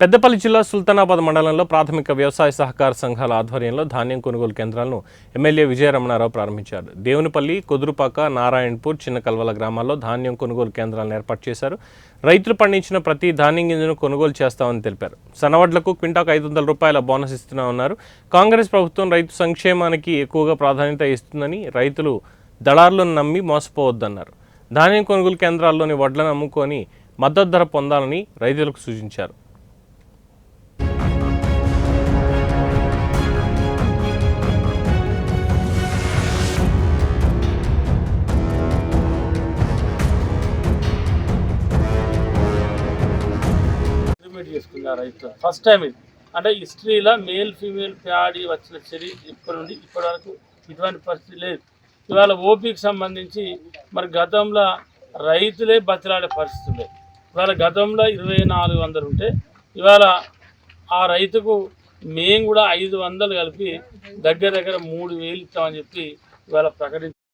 పెద్దపల్లి జిల్లా సుల్తానాబాద్ మండలంలో ప్రాథమిక వ్యవసాయ సహకార సంఘాల ఆధ్వర్యంలో ధాన్యం కొనుగోలు కేంద్రాలను ఎమ్మెల్యే విజయరమణారావు ప్రారంభించారు. దేవునిపల్లి కుదురుపాక నారాయణపూర్ చిన్న కల్వల గ్రామాల్లో ధాన్యం కొనుగోలు కేంద్రాలను ఏర్పాటు చేశారు. రైతులు పండించిన ప్రతి ధాన్యం గింజను కొనుగోలు చేస్తామని తెలిపారు. సనవడ్లకు క్వింటాకు ఐదు వందల రూపాయల బోనస్ ఇస్తున్నామన్నారు కాంగ్రెస్ ప్రభుత్వం రైతు సంక్షేమానికి ఎక్కువగా ప్రాధాన్యత ఇస్తుందని రైతులు దళారులను నమ్మి మోసపోవద్దన్నారు. ధాన్యం కొనుగోలు కేంద్రాల్లోని వడ్లను అమ్ముకొని మద్దతు ధర పొందాలని రైతులకు సూచించారు. అగ్రిమెంట్ చేసుకున్నారు రైతు ఫస్ట్ టైం ఇది. అంటే హిస్టరీలో మేల్ ఫీమేల్ ప్యాడీ వచ్చిన చర్య ఇప్పటి నుండి ఇప్పటి వరకు ఇటువంటి పరిస్థితి లేదు. ఇవాళ ఓపీకి సంబంధించి మరి గతంలో రైతులే బతిలాడే పరిస్థితి లేదు. ఇవాళ గతంలో ఇరవై నాలుగు వందలు ఉంటే ఇవాళ ఆ రైతుకు మేము కూడా ఐదు వందలు కలిపి దగ్గర దగ్గర మూడు వేలు ఇస్తామని చెప్పి ఇవాళ ప్రకటించారు